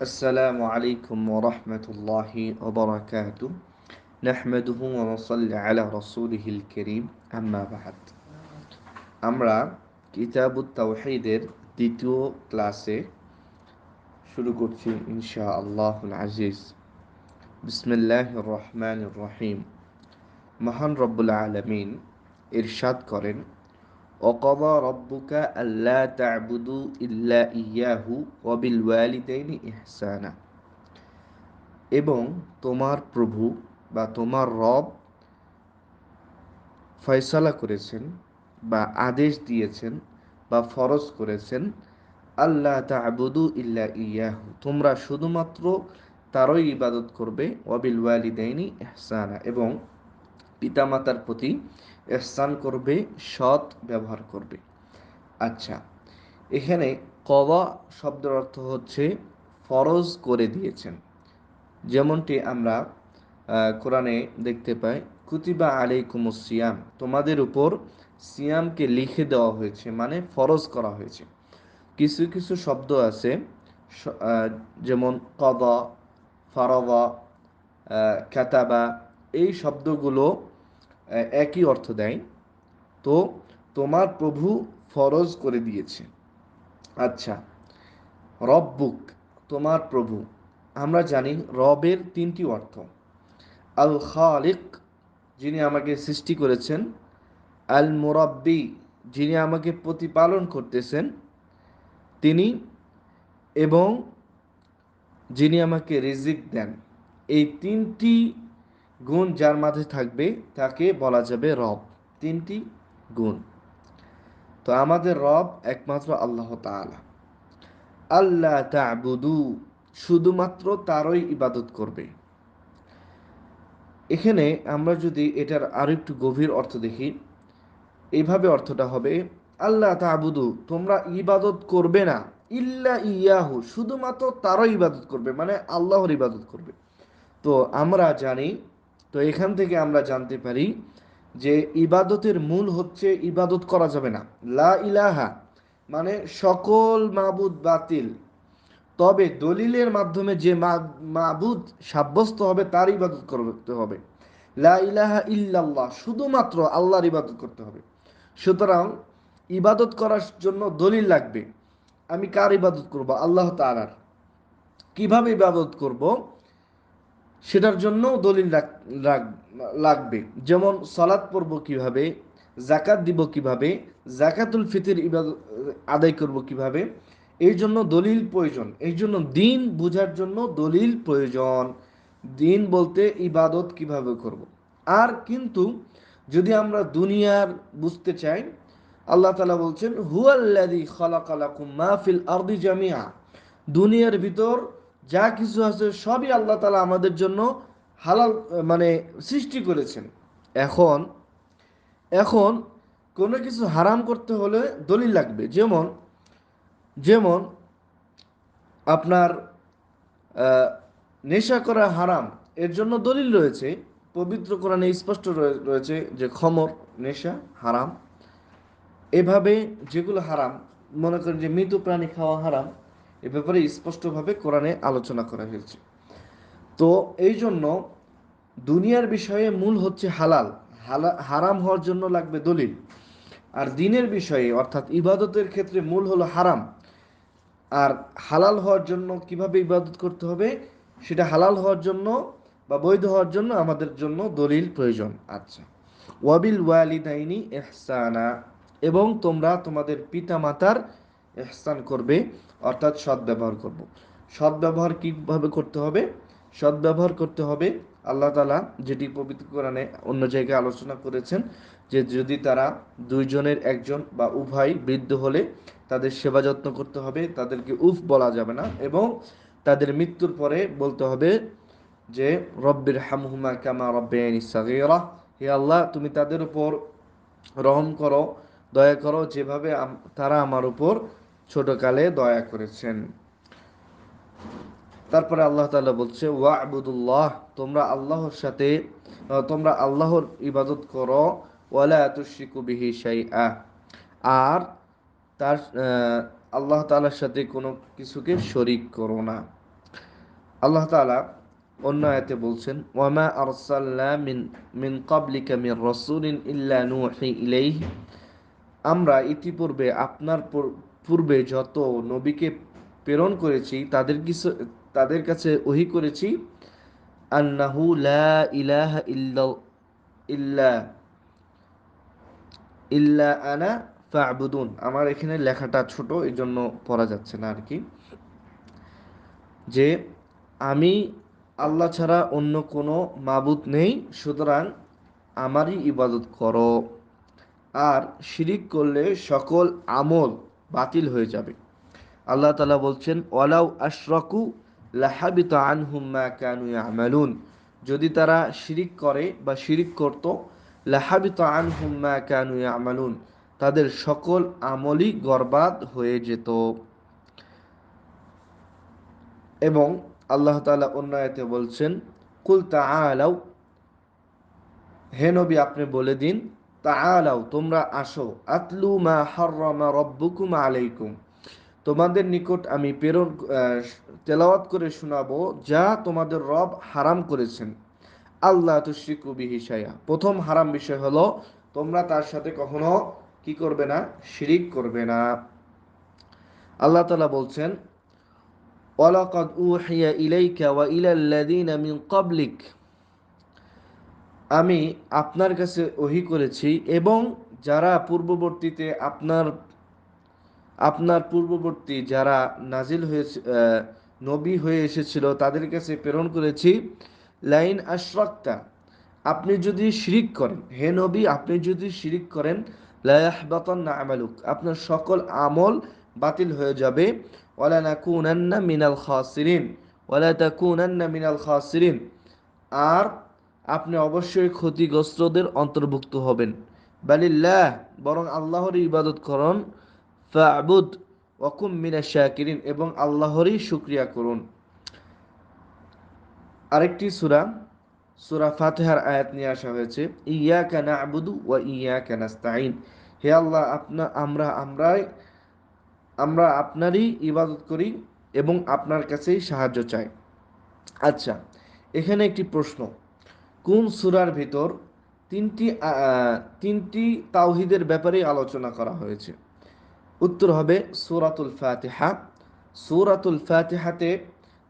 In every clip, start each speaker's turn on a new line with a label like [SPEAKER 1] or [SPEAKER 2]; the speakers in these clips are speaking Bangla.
[SPEAKER 1] السلام عليكم ورحمة الله وبركاته نحمده ونصلي على رسوله الكريم أما بعد আমরা কিতাব তাওহিদের দ্বিতীয় ক্লাসে শুরু করছি ইনশা আল্লাহ আজিজ বিসমিল্লাহ রহমান রহিম মহান রব্বুল আলমিন ইরশাদ করেন وقضى ربك ألا تعبدوا إلا إياه وبالوالدين إحسانا এবং তোমার প্রভু বা তোমার রব ফয়সালা করেছেন বা আদেশ দিয়েছেন বা ফরজ করেছেন আল্লাহ তাবুদু ইল্লা ইয়াহু তোমরা শুধুমাত্র তারই ইবাদত করবে ওয়াবিল ওয়ালিদাইনি ইহসানা এবং পিতামাতার প্রতি এহসান করবে, সৎ ব্যবহার করবে। আচ্ছা এখানে কবা শব্দের অর্থ হচ্ছে ফরজ করে দিয়েছেন। যেমনটি আমরা কোরআনে দেখতে পাই, কুতিবা আলাইকুম সিয়াম তোমাদের উপর সিয়ামকে লিখে দেওয়া হয়েছে মানে ফরজ করা হয়েছে। কিছু কিছু শব্দ আছে যেমন কদা ফারবা কাতাবা, এই শব্দগুলো একই অর্থ দেয়, তো তোমার প্রভু ফরজ করে দিয়েছে। আচ্ছা রব্বুক, তোমার প্রভু, আমরা জানি রবের তিনটি অর্থ। আল খালিক যিনি আমাকে সৃষ্টি করেছেন। আল মুরব্বি যিনি আমাকে প্রতিপালন করতেছেন। তিনি এবং যিনি আমাকে রিজিক দেন। এই তিনটি গুণ যার মাঝে থাকবে, তাকে বলা যাবে রব। তিনটি গুণ। তো আমাদের রব একমাত্র আল্লাহ তালা আল্লাহ তাবুদু, শুধুমাত্র তারই ইবাদত করবে। এখানে আমরা যদি এটার আরও একটু গভীর অর্থ দেখি এইভাবে অর্থটা হবে আল্লাহ তাবুদু, তোমরা ইবাদত করবে না। ইল্লা ইয়াহু, শুধুমাত্র তারও ইবাদত করবে মানে আল্লাহর ইবাদত করবে। তো আমরা জানি তো এখান থেকে আমরা জানতে পারি যে ইবাদতের মূল হচ্ছে ইবাদত করা যাবে না। লা ইলাহা মানে সকল মাবুদ বাতিল। তবে দলিলের মাধ্যমে যে মাবুদ সাব্যস্ত হবে তার ইবাদত করতে হবে। লা ইলাহা ইল্লাল্লাহ শুধুমাত্র আল্লাহর ইবাদত করতে হবে। সুতরাং ইবাদত করার জন্য দলিল লাগবে। আমি কার ইবাদত করব? আল্লাহ তালার কীভাবে ইবাদত করব? সেটার জন্য দলিল লাগবে। যেমন সলাৎ পড়ব কীভাবে জাকাত দিব কীভাবে জাকাতুল ফিতির আদায় করব কীভাবে, এই জন্য দলিল প্রয়োজন। এই জন্য দিন বোঝার জন্য দলিল প্রয়োজন। দিন বলতে ইবাদত কীভাবে করব। আর কিন্তু যদি আমরা দুনিয়ার বুঝতে চাই, আল্লাহ তালা বলছেন হুয়াল্লাদি খালাকালাকুম মাহফিল আরদি জামিয়া দুনিয়ার ভিতর যা কিছু আছে সবই আল্লাহ তালা আমাদের জন্য হালাল মানে সৃষ্টি করেছেন। এখন এখন কোনো কিছু হারাম করতে হলে দলিল লাগবে। যেমন যেমন আপনার নেশা করা হারাম, এর জন্য দলিল রয়েছে। পবিত্র কোরআনে স্পষ্ট রয়েছে যে খমর, নেশা, হারাম, এভাবে যেগুলো হারাম, মনে করেন যে মৃত প্রাণী খাওয়া হারাম এ ব্যাপারে স্পষ্টভাবে কোরআনে আলোচনা করা হয়েছে। তো এই জন্য দুনিয়ার বিষয়ে মূল হচ্ছে হালাল। হালা, হারাম হওয়ার জন্য লাগবে দলিল। আর দিনের বিষয়ে, অর্থাৎ ইবাদতের ক্ষেত্রে মূল হলো হারাম। আর হালাল হওয়ার জন্য কীভাবে ইবাদত করতে হবে, সেটা হালাল হওয়ার জন্য বা বৈধ হওয়ার জন্য আমাদের জন্য দলিল প্রয়োজন। আচ্ছা। ওয়াবিল ওয়ালিদাইনি এহসানা এবং তোমরা তোমাদের পিতা মাতার এহসান করবে, অর্থাৎ সদ্ব্যবহার করব। সদ্ব্যবহার কীভাবে করতে হবে? সদ্ব্যবহার করতে হবে, আল্লাহ তালা যেটি পবিত্র কোরআনে অন্য জায়গায় আলোচনা করেছেন যে যদি তারা দুইজনের একজন বা উভয় বৃদ্ধ হলে তাদের সেবা যত্ন করতে হবে, তাদেরকে উফ বলা যাবে না এবং তাদের মৃত্যুর পরে বলতে হবে যে, রব্বির হামহুমা কামা সাগীরা হে আল্লাহ, তুমি তাদের উপর রহম করো, দয়া করো যেভাবে তারা আমার উপর ছোটকালে দয়া করেছেন। তারপরে আল্লাহ তালা বলছে ওয়া আবুদুল্লাহ তোমরা আল্লাহর সাথে, তোমরা আল্লাহর ইবাদত করো, ওয়ালা তুশরিকু বিহি শাইআ। আর তার আল্লাহ তাআলার সাথে কোনো কিছুকে শরিক করো না। আল্লাহ তাআলা অন্য আয়াতে বলছেন, ওয়ামা আরসালনা মিন মিন ক্বাবলিকা মির রাসূলিন ইল্লা নূহি ইলাইহি। আমরা ইতিপূর্বে আপনার পূর্বে যত নবীকে প্রেরণ করেছি, তাদের কিছু, তাদের কাছে ওহি করেছি, আন্নাহু লা ইলাহা ইল্লা ইল্লা ইল্লা আনা ফা'বুদুন। আমার এখানে লেখাটা ছোট এই জন্য পড়া যাচ্ছে না আর কি যে, আমি আল্লাহ ছাড়া অন্য কোনো মাবুদ নেই, সুতরাং আমারই ইবাদত করো। আর শিরিক করলে সকল আমল বাতিল হয়ে যাবে। আল্লাহ তালা বলছেন, ওয়ালাউ আশরাকু লাহাবিত আনহুম মা কানু ইয়ামালুন। যদি তারা শিরিক করে বা শিরিক করত, লাহাবিত আনহুম মা কানু ইয়ামালুন। তাদের সকল আমলই গর্বাদ হয়ে যেত। এবং আল্লাহ তাআলা অন্যায়তে বলছেন, কুল তাআলাউ, হে নবী, আপনি বলে দিন তাআলাউ তোমরা আসো। আতলু মা হাররামা রব্বুকুম আলাইকুম। তোমাদের নিকট আমি প্রেরণ তেলাওয়াত করে শোনাবো যা তোমাদের রব হারাম করেছেন। আল্লাহ তুশরিকু বিহি শাইআ। প্রথম হারাম বিষয় হলো, তোমরা তার সাথে কখনো কি করবে না, শিরিক করবে না। আল্লাহ তালা বলছেন, ওয়ালাকাদ উহিয়া ইলাইকা ওয়া ইলাল্লাযীনা মিন ক্বাবলিক। আমি আপনার কাছে ওহি করেছি এবং যারা পূর্ববর্তীতে আপনার আপনার পূর্ববর্তী যারা নাজিল হয়েছে নবী হয়ে এসেছিল, তাদের কাছে প্রেরণ করেছি, লাইন আশরাক্তা, আপনি যদি শিরিক করেন, হে নবী, আপনি যদি শিরিক করেন লায়াহবাতান না আমালুক, আপনার সকল আমল বাতিল হয়ে যাবে, ওয়ালা নাকুনান্না মিনাল খাসিরিন, ওয়ালা তাকুনান্না মিনাল খাসিরিন, আর আপনি অবশ্যই ক্ষতিগ্রস্তদের অন্তর্ভুক্ত হবেন। বালিল্লাহ, বরং আল্লাহর ইবাদত করুন। ফাবুদ ওয়াকুম মিনা শাকিরিন, এবং আল্লাহরই শুক্রিয়া করুন। আরেকটি সুরা সুরা ফাতেহার আয়াত নিয়ে আসা হয়েছে। ইয়া ইয়াকা না'বুদু ওয়া ইয়াকা নাস্তাঈন। হে আল্লাহ, আপনা, আমরা, আমরাই, আমরা আপনারই ইবাদত করি এবং আপনার কাছেই সাহায্য চাই। আচ্ছা এখানে একটি প্রশ্ন। কোন সুরার ভিতর তিনটি তিনটি তাওহিদের ব্যাপারে আলোচনা করা হয়েছে? উত্তর হবে সূরাতুল ফাতিহা। সূরাতুল ফাতিহাতে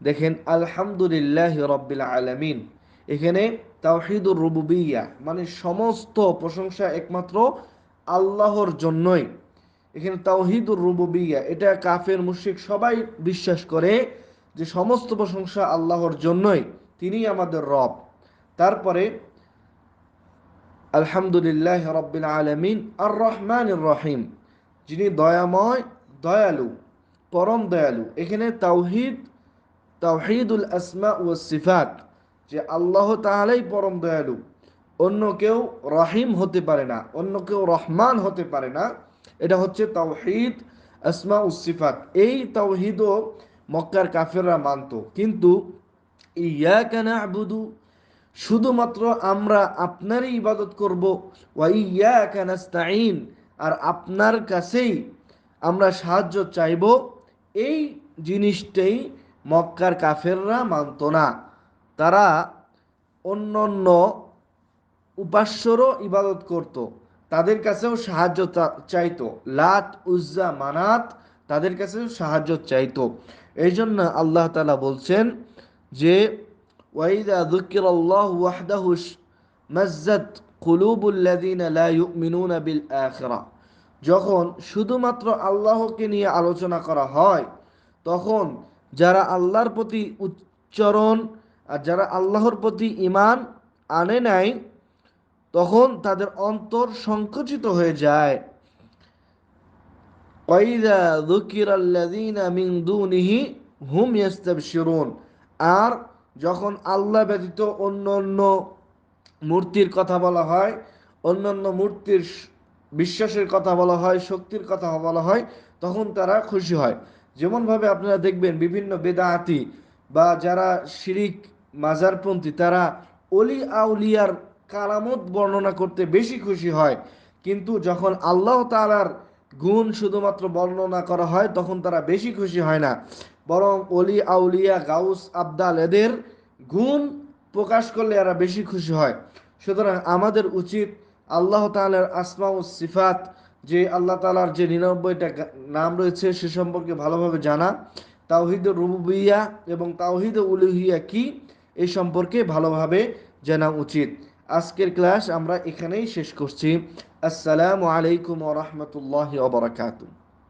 [SPEAKER 1] দেখেন, আলহামদুলিল্লাহ রব্বিল আলামিন। এখানে তাওহিদুর রুবুবিয়্যা মানে সমস্ত প্রশংসা একমাত্র আল্লাহর জন্যই। এখানে তাওহিদুর রুবুবিয়্যা এটা কাফের মুশিক সবাই বিশ্বাস করে যে সমস্ত প্রশংসা আল্লাহর জন্যই। তিনি আমাদের রব। তারপরে, আলহামদুলিল্লাহ রব্বিল আলামিন আর রহমান রহিম যিনি দয়াময়, দয়ালু, পরম দয়ালু। এখানে তাওহিদ, তাওহিদুল আসমা ও সিফাত, যে আল্লাহ তাআলাই পরম দয়ালু। অন্য কেউ রহিম হতে পারে না, অন্য কেউ রহমান হতে পারে না। এটা হচ্ছে তাওহিদ, আসমা ও সিফাত। এই তাওহিদও মক্কার কাফেররা মানত। কিন্তু ইয়াকা না'বুদু শুধুমাত্র আমরা আপনারই ইবাদত করব, ওয়া ইয়াকা নাস্তাঈন, আর আপনার কাছেই আমরা সাহায্য চাইব। এই জিনিসটাই মক্কার কাফেররা মানত না। তারা অন্য অন্য উপাস্যরও ইবাদত করত, তাদের কাছেও সাহায্য চাইতো। লাত, উজ্জা, মানাত তাদের কাছেও সাহায্য চাইতো। এই জন্য আল্লাহ তালা বলছেন যে ওয়াইদা যুকির আল্লাহ ওয়াহদাহু মাজ্জাত কুলুবুল্লাযীনা লা ইউমিনুনা বিল আখিরা যখন শুধুমাত্র আল্লাহকে নিয়ে আলোচনা করা হয়, তখন যারা আল্লাহর প্রতি উচ্চারণ আর যারা আল্লাহর প্রতি ইমান আনে নাই, তখন তাদের অন্তর সংকুচিত হয়ে যায়। ওয়াইদা যুকিরাল্লাযীনা মিন দুনিহি হুম ইয়াস্তাবশিরুন আর যখন আল্লাহ ব্যতীত অন্য অন্য মূর্তির কথা বলা হয়, অন্য অন্য মূর্তির বিশ্বাসের কথা বলা হয়, শক্তির কথা বলা হয়, তখন তারা খুশি হয়। যেমনভাবে আপনারা দেখবেন বিভিন্ন বেদাহাতি বা যারা শিরিক, মাজারপন্থী, তারা অলি আউলিয়ার কারামত বর্ণনা করতে বেশি খুশি হয়। কিন্তু যখন আল্লাহ তাআলার গুণ শুধুমাত্র বর্ণনা করা হয়, তখন তারা বেশি খুশি হয় না। বরং অলি আউলিয়া গাউস আবদাল এদের গুণ প্রকাশ করলে এরা বেশি খুশি হয়। সুতরাং আমাদের উচিত আল্লাহ তালার আসমা ও সিফাত, যে আল্লাহ তালার যে নিরানব্বইটা নাম রয়েছে সে সম্পর্কে ভালোভাবে জানা। তাওহিদ রুবুবিয়া এবং তাওহিদ উলুহিয়া কি এই সম্পর্কে ভালোভাবে জানা উচিত। আজকের ক্লাস আমরা এখানেই শেষ করছি। আসসালামু আলাইকুম ওরহমতুল্লাহ ওবরাকাতুহ